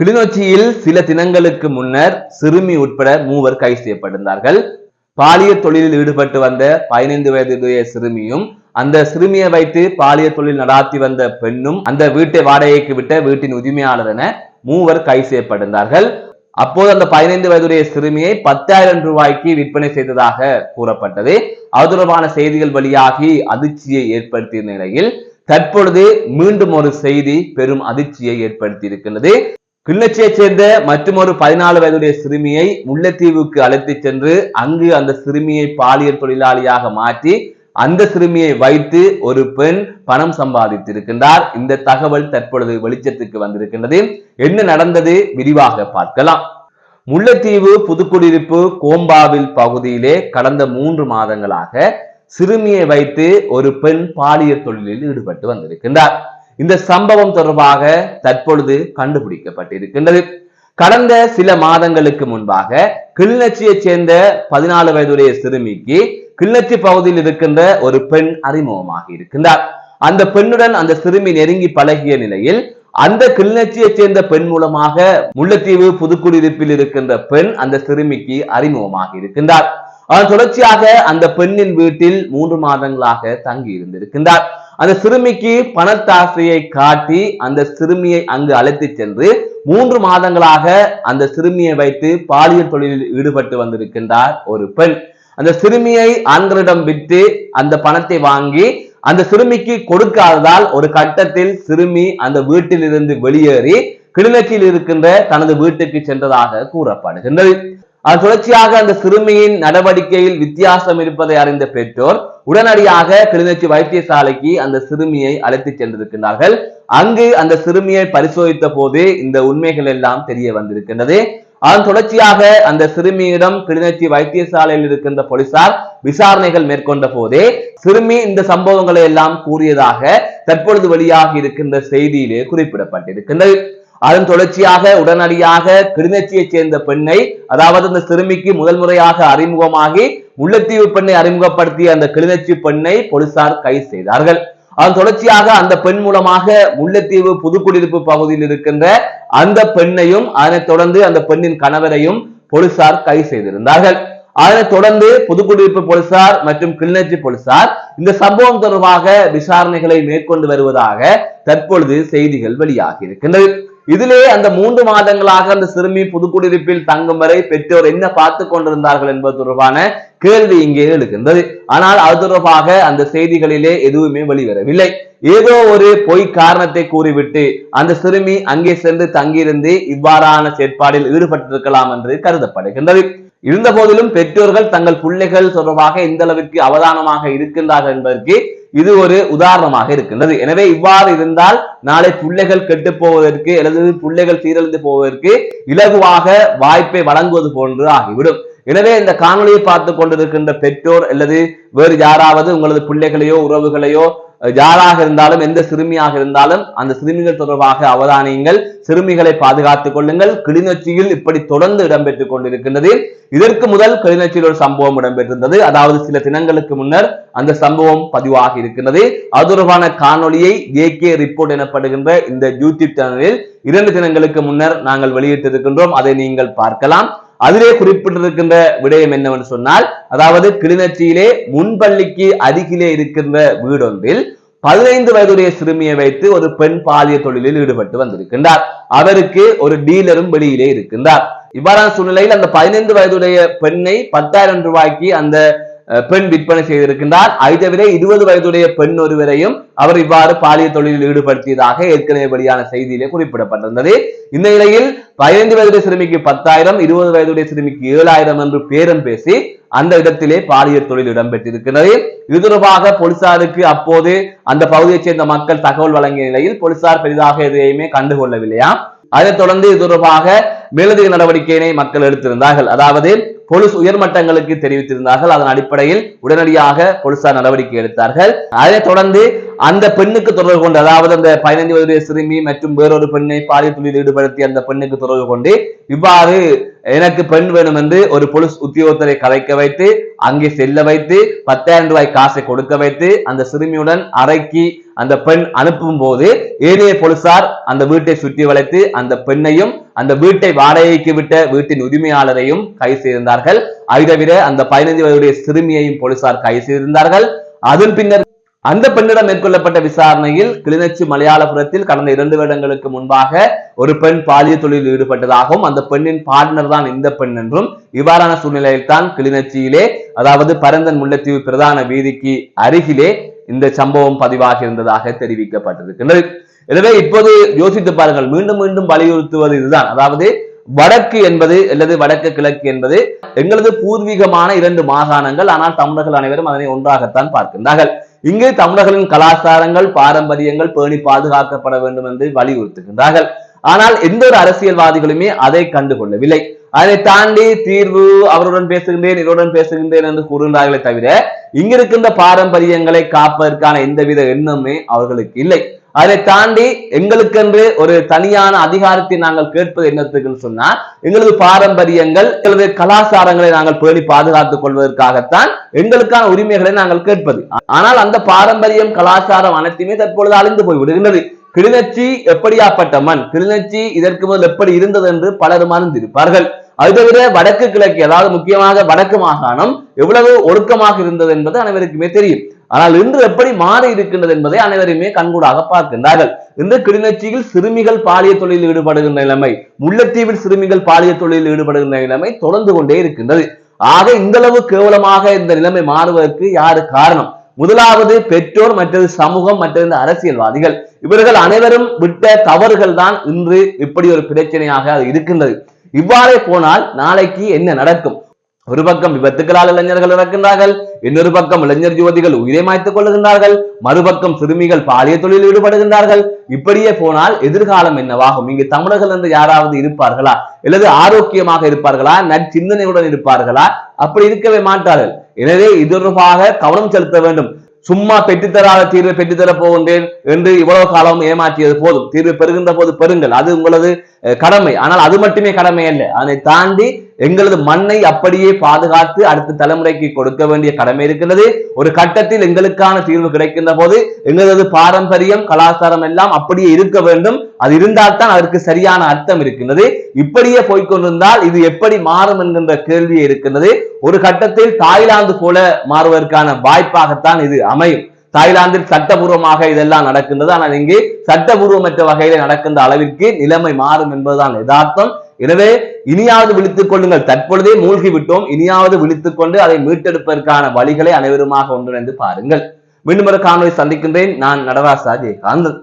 கிளிநொச்சியில் சில தினங்களுக்கு முன்னர் சிறுமி உட்பட மூவர் கைது செய்யப்பட்டிருந்தார்கள். பாலியல் தொழிலில் ஈடுபட்டு வந்த பதினைந்து வயதுடைய சிறுமியும் அந்த சிறுமியை வைத்து பாலியல் தொழில் நடாத்தி வந்த பெண்ணும் அந்த வீட்டை வாடகைக்கு விட்ட வீட்டின் உரிமையாளர் என மூவர் கைது செய்யப்பட்டிருந்தார்கள். அப்போது அந்த பதினைந்து வயதுடைய சிறுமியை பத்தாயிரம் ரூபாய்க்கு விற்பனை செய்ததாக கூறப்பட்டது. அது தொடர்பான செய்திகள் வழியாகி அதிர்ச்சியை ஏற்படுத்திய நிலையில் தற்பொழுது மீண்டும் ஒரு செய்தி பெரும் அதிர்ச்சியை ஏற்படுத்தி இருக்கின்றது கிள்ளச்சியைச் சேர்ந்த மற்றொரு பதினாலு வயதுடைய சிறுமியை முல்லைத்தீவுக்கு அழைத்துச் சென்று அங்கு அந்த சிறுமியை பாலியல் தொழிலாளியாக மாற்றி அந்த சிறுமியை வைத்து ஒரு பெண் பணம் சம்பாதித்திருக்கின்றார். இந்த தகவல் தற்பொழுது வெளிச்சத்துக்கு வந்திருக்கின்றது. என்ன நடந்தது விரிவாக பார்க்கலாம். முல்லைத்தீவு புதுக்குடியிருப்பு கோம்பாவில் பகுதியிலே கடந்த மூன்று மாதங்களாக சிறுமியை வைத்து ஒரு பெண் பாலியல் தொழிலில் ஈடுபட்டு வந்திருக்கின்றார். இந்த சம்பவம் தொடர்பாக தற்பொழுது கண்டுபிடிக்கப்பட்டிருக்கின்றது. கடந்த சில மாதங்களுக்கு முன்பாக கிளிநொச்சியைச் சேர்ந்த பதினாலு வயதுடைய சிறுமிக்கு கிளிநொச்சி பகுதியில் இருக்கின்ற ஒரு பெண் அறிமுகமாகி இருக்கின்றார். அந்த பெண்ணுடன் அந்த சிறுமி நெருங்கி பழகிய நிலையில் அந்த கிளிநொச்சியைச் சேர்ந்த பெண் மூலமாக முல்லைத்தீவு புதுக்குடியிருப்பில் இருக்கின்ற பெண் அந்த சிறுமிக்கு அறிமுகமாக இருக்கின்றார். அதன் தொடர்ச்சியாக அந்த பெண்ணின் வீட்டில் மூன்று மாதங்களாக தங்கி இருந்திருக்கின்றார். அந்த சிறுமிக்கு பணத்தாசையை காட்டி அந்த சிறுமியை அங்கு அழைத்து சென்று மூன்று மாதங்களாக அந்த சிறுமியை வைத்து பாலியல் தொழிலில் ஈடுபட்டு வந்திருக்கின்றார் ஒரு பெண். அந்த சிறுமியை ஆண்களிடம் விட்டு அந்த பணத்தை வாங்கி அந்த சிறுமிக்கு கொடுக்காததால் ஒரு கட்டத்தில் சிறுமி அந்த வீட்டிலிருந்து வெளியேறி கிளிநொச்சியில் இருக்கின்ற தனது வீட்டுக்கு சென்றதாக கூறப்படுகின்றது. தொடர்ச்சியாக அந்த சிறுமியின் நடவடிக்கையில் வித்தியாசம் இருப்பதை அறிந்த பெற்றோர் உடனடியாக கிளிநொச்சி வைத்தியசாலைக்கு அந்த சிறுமியை அழைத்து சென்றிருக்கின்றார்கள். அங்கு அந்த சிறுமியை பரிசோதித்த போது இந்த உண்மைகள் எல்லாம் தெரிய வந்திருக்கின்றது. அதன் தொடர்ச்சியாக அந்த சிறுமியிடம் கிளிநொச்சி வைத்தியசாலையில் இருக்கின்ற போலீசார் விசாரணைகள் மேற்கொண்ட போதே சிறுமி இந்த சம்பவங்களை எல்லாம் கூறியதாக தற்பொழுது வெளியாகி இருக்கின்ற செய்தியிலே குறிப்பிடப்பட்டிருக்கின்றது. அதன் தொடர்ச்சியாக உடனடியாக கிளிநொச்சியைச் சேர்ந்த பெண்ணை அதாவது அந்த சிறுமிக்கு முதல் முறையாக அறிமுகமாகி முல்லைத்தீவு பெண்ணை அறிமுகப்படுத்திய அந்த கிளிநொச்சி பெண்ணை போலீசார் கைது செய்தார்கள். அதன் தொடர்ச்சியாக அந்த பெண் மூலமாக முல்லைத்தீவு புதுக்குடியிருப்பு பகுதியில் இருக்கின்ற அந்த பெண்ணையும் அதனைத் தொடர்ந்து அந்த பெண்ணின் கணவரையும் போலீசார் கைது செய்திருந்தார்கள். அதனைத் தொடர்ந்து புதுக்குடியிருப்பு போலீசார் மற்றும் கிளிநொச்சி போலீசார் இந்த சம்பவம் தொடர்பாக விசாரணைகளை மேற்கொண்டு வருவதாக தற்பொழுது செய்திகள் வெளியாகி இருக்கின்றது. இதிலே அந்த மூன்று மாதங்களாக அந்த சிறுமி புதுக்குடியிருப்பில் தங்கும் வரை பெற்றோர் என்ன பார்த்து கொண்டிருந்தார்கள் என்பது தொடர்பான கேள்வி இங்கே எழுகின்றது. ஆனால் அது தொடர்பாக அந்த செய்திகளிலே எதுவுமே வெளிவரவில்லை. ஏதோ ஒரு பொய் காரணத்தை கூறிவிட்டு அந்த சிறுமி அங்கே சென்று தங்கியிருந்து இவ்வாறான செயற்பாடில் ஈடுபட்டிருக்கலாம் என்று கருதப்படுகின்றது. இருந்த போதிலும் பெற்றோர்கள் தங்கள் பிள்ளைகள் தொடர்பாக எந்த அளவிற்கு அவதானமாக இருக்கின்றார்கள் என்பதற்கு இது ஒரு உதாரணமாக இருக்கின்றது. எனவே இவ்வாறு இருந்தால் நாளை பிள்ளைகள் கெட்டு போவதற்கு அல்லது பிள்ளைகள் சீரழிந்து போவதற்கு இலகுவாக வாய்ப்பை வழங்குவது போன்று ஆகிவிடும். எனவே இந்த காணொலியை பார்த்து கொண்டிருக்கின்ற பெற்றோர் அல்லது வேறு யாராவது உங்களது பிள்ளைகளையோ உறவுகளையோ யாராக இருந்தாலும் எந்த சிறுமியாக இருந்தாலும் அந்த சிறுமிகள் தொடர்பாக அவதானியுங்கள். சிறுமிகளை பாதுகாத்துக் கொள்ளுங்கள். கிளிநொச்சியில் இப்படி தொடர்ந்து இடம்பெற்றுக் கொண்டிருக்கின்றது. இதற்கு முதல் கிளிநொச்சியில் ஒரு சம்பவம் இடம்பெற்றிருந்தது. அதாவது சில தினங்களுக்கு முன்னர் அந்த சம்பவம் பதிவாகி இருக்கின்றது. அது தொடர்பான காணொலியை கே ரிப்போர்ட் எனப்படுகின்ற இந்த யூடியூப் சேனலில் இரண்டு தினங்களுக்கு முன்னர் நாங்கள் வெளியிட்டிருக்கின்றோம். அதை நீங்கள் பார்க்கலாம். அதிலே குறிப்பிட்டிருக்கின்ற விடயம் என்னவென்று சொன்னால் அதாவது கிளிநொச்சியிலே முன்பள்ளிக்கு அருகிலே இருக்கின்ற வீடொன்றில் பதினைந்து வயதுடைய சிறுமியை வைத்து ஒரு பெண் பாலிய தொழிலில் ஈடுபட்டு வந்திருக்கின்றார். அவருக்கு ஒரு டீலரும் வெளியிலே இருக்கின்றார். இவ்வாறான சூழ்நிலையில் அந்த பதினைந்து வயதுடைய பெண்ணை பத்தாயிரம் ரூபாய்க்கு அந்த பெண் விற்பனை செய்திருக்கின்றார். அதை தவிர இருபது வயதுடைய பெண் ஒருவரையும் அவர் இவ்வாறு பாலியல் தொழிலில் ஈடுபடுத்தியதாக ஏற்கனவே வெளியான செய்தியிலே குறிப்பிடப்பட்டிருந்தது. இந்த நிலையில் பதினைந்து வயதுடைய சிறுமிக்கு பத்தாயிரம் இருபது வயதுடைய சிறுமிக்கு ஏழாயிரம் என்று பேரம் பேசி அந்த இடத்திலே பாலியல் தொழில் இடம்பெற்றிருக்கிறது. இது தொடர்பாக போலீசாருக்கு அப்போது அந்த பகுதியைச் சேர்ந்த மக்கள் தகவல் வழங்கிய நிலையில் போலீசார் பெரிதாக எதையுமே கண்டுகொள்ளவில்லையா அதைத் தொடர்ந்து இது தொடர்பாக மேலதிக நடவடிக்கையினை மக்கள் எடுத்திருந்தார்கள். அதாவது போலீஸ் உயர்மட்டங்களுக்கு தெரிவித்திருந்தார்கள். அதன் அடிப்படையில் உடனடியாக போலீசார் நடவடிக்கை எடுத்தார்கள். அதைத் தொடர்ந்து அந்த பெண்ணுக்கு தொடர்பு கொண்டு அதாவது அந்த பதினைந்து வயது சிறுமி மற்றும் வேறொரு பெண்ணை பாலியல் தொழில் ஈடுபடுத்தி அந்த பெண்ணுக்கு தொடர்பு கொண்டு இவ்வாறு எனக்கு பெண் வேணும் என்று ஒரு போலீஸ் உத்தியோகத்தரை கலைக்க வைத்து அங்கே செல்ல வைத்து பத்தாயிரம் ரூபாய் காசை கொடுக்க வைத்து அந்த சிறுமியுடன் அறைக்கு அந்த பெண் அனுப்பும் போது ஏனைய போலீசார் அந்த வீட்டை சுற்றி வளைத்து அந்த பெண்ணையும் அந்த வீட்டை வாடகைக்கு விட்ட வீட்டின் உரிமையாளரையும் கை செய்திருந்தார்கள். அதை தவிர அந்த பதினைந்து வயதுடைய சிறுமியையும் போலீசார் கை செய்திருந்தார்கள். அதன் பின்னர் அந்த பெண்ணிடம் மேற்கொள்ளப்பட்ட விசாரணையில் கிளிநொச்சி மலையாளபுரத்தில் கடந்த இரண்டு வருடங்களுக்கு முன்பாக ஒரு பெண் பாலியல் தொழிலில் ஈடுபட்டதாகவும் அந்த பெண்ணின் பார்ட்னர் தான் இந்த பெண் என்றும் இவ்வாறான சூழ்நிலையில் தான் கிளிநொச்சியிலே அதாவது பரந்தன் முல்லைத்தீவு பிரதான வீதிக்கு அருகிலே இந்த சம்பவம் பதிவாகி இருந்ததாக தெரிவிக்கப்பட்டிருக்கின்றது. எனவே இப்போது யோசித்து பாருங்கள் மீண்டும் மீண்டும் வலியுறுத்துவது இதுதான். அதாவது வடக்கு என்பது அல்லது வடக்கு கிழக்கு என்பது எங்களது பூர்வீகமான இரண்டு மாகாணங்கள் ஆனால் தமிழர்கள் அனைவரும் அதனை ஒன்றாகத்தான் பார்க்கின்றார்கள். இங்கு தமிழர்களின் கலாச்சாரங்கள் பாரம்பரியங்கள் பேணி பாதுகாக்கப்பட வேண்டும் என்று வலியுறுத்துகின்றார்கள். ஆனால் எந்த ஒரு அரசியல்வாதிகளுமே அதை கண்டுகொள்ளவில்லை. அதை தாண்டி தீர்வு அவருடன் பேசுகின்றேன் இவருடன் பேசுகின்றேன் என்று கூறுகின்றார்களே தவிர இங்கிருக்கின்ற பாரம்பரியங்களை காப்பதற்கான எந்தவித எண்ணமே அவர்களுக்கு இல்லை. அதை தாண்டி எங்களுக்கென்று ஒரு தனியான அதிகாரத்தை நாங்கள் கேட்பது என்னத்துக்குன்னு சொன்னா எங்களது பாரம்பரியங்கள் எங்களது கலாச்சாரங்களை நாங்கள் பேணி பாதுகாத்துக் கொள்வதற்காகத்தான் எங்களுக்கான உரிமைகளை நாங்கள் கேட்பது. ஆனால் அந்த பாரம்பரியம் கலாச்சாரம் அனைத்துமே தற்பொழுது அழிந்து போய் விடுகின்றது கிளிநொச்சி எப்படியாப்பட்ட மண் கிளிநொச்சி இதற்கு முதல் எப்படி இருந்தது என்று பலரும் அறிந்திருப்பார்கள். அது தவிர வடக்கு கிழக்கு அதாவது முக்கியமாக வடக்கு மாகாணம் எவ்வளவு ஒழுக்கமாக இருந்தது என்பது அனைவருக்குமே தெரியும். ஆனால் இன்று எப்படி மாறி இருக்கின்றது என்பதை அனைவருமே கண்கூடாக பார்க்கின்றார்கள். இந்த கிளிநொச்சியில் சிறுமிகள் பாலிய தொழிலில் ஈடுபடுகின்ற நிலைமை முல்லைத்தீவில் சிறுமிகள் பாலிய தொழிலில் ஈடுபடுகின்ற நிலைமை தொடர்ந்து கொண்டே இருக்கின்றது. ஆக இந்த அளவு கேவலமாக இந்த நிலைமை மாறுவதற்கு யாரு காரணம்? முதலாவது பெற்றோர் மற்றது சமூகம் மற்றது அரசியல்வாதிகள். இவர்கள் அனைவரும் விட்ட தவறுகள் தான் இன்று இப்படி ஒரு பிரச்சனையாக அது இருக்கின்றது. இவ்வாறே போனால் நாளைக்கு என்ன நடக்கும்? ஒரு பக்கம் விபத்துக்களால் இளைஞர்கள் இறக்கின்றார்கள் இன்னொரு பக்கம் இளைஞர் யுவதிகள் உயிரை மாய்த்துக் கொள்ளுகின்றார்கள் மறுபக்கம் சிறுமிகள் பாலிய தொழிலில் ஈடுபடுகின்றார்கள். இப்படியே போனால் எதிர்காலம் என்னவாகும்? இங்கு தமிழர்கள் என்று யாராவது இருப்பார்களா? அல்லது ஆரோக்கியமாக இருப்பார்களா? நற்சிந்தனையுடன் இருப்பார்களா? அப்படி இருக்கவே மாட்டார்கள். எனவே இது தொடர்பாக கவனம் செலுத்த வேண்டும். சும்மா பெற்றுத்தராத தீர்வை பெற்றுத்தரப் போகின்றேன் என்று இவ்வளவு காலம் ஏமாற்றியது போதும். தீர்வு பெறுகின்ற போது பெறுங்கள். அது உங்களது கடமை. ஆனால் அது மட்டுமே கடமை அல்ல. அதனை தாண்டி எங்களது மண்ணை அப்படியே பாதுகாத்து அடுத்த தலைமுறைக்கு கொடுக்க வேண்டிய கடமை இருக்கிறது. ஒரு கட்டத்தில் எங்களுக்கான தீர்வு கிடைக்கின்ற போது எங்களது பாரம்பரியம் கலாச்சாரம் எல்லாம் அப்படியே இருக்க வேண்டும். அது இருந்தால் தான் அதற்கு சரியான அர்த்தம் இருக்கின்றது. இப்படியே போய்கொண்டிருந்தால் இது எப்படி மாறும் என்கின்ற கேள்வி இருக்கின்றது. ஒரு கட்டத்தில் தாய்லாந்து போல மாறுவதற்கான வாய்ப்பாகத்தான் இது அமையும். தாய்லாந்தில் சட்டபூர்வமாக இதெல்லாம் நடக்கின்றது. ஆனால் இங்கே சட்டபூர்வமற்ற வகையில நடக்கின்ற அளவிற்கு நிலைமை மாறும் என்பதுதான் யதார்த்தம். எனவே இனியாவது விழித்துக் கொள்ளுங்கள். தற்பொழுதே மூழ்கி விட்டோம் இனியாவது விழித்துக் கொண்டு அதை மீட்டெடுப்பதற்கான வழிகளை அனைவருமாக ஒன்றிணைந்து பாருங்கள். மீண்டும் ஒரு காணொலி சந்திக்கின்றேன். நான் நடராசா ஜெயகாந்தன்.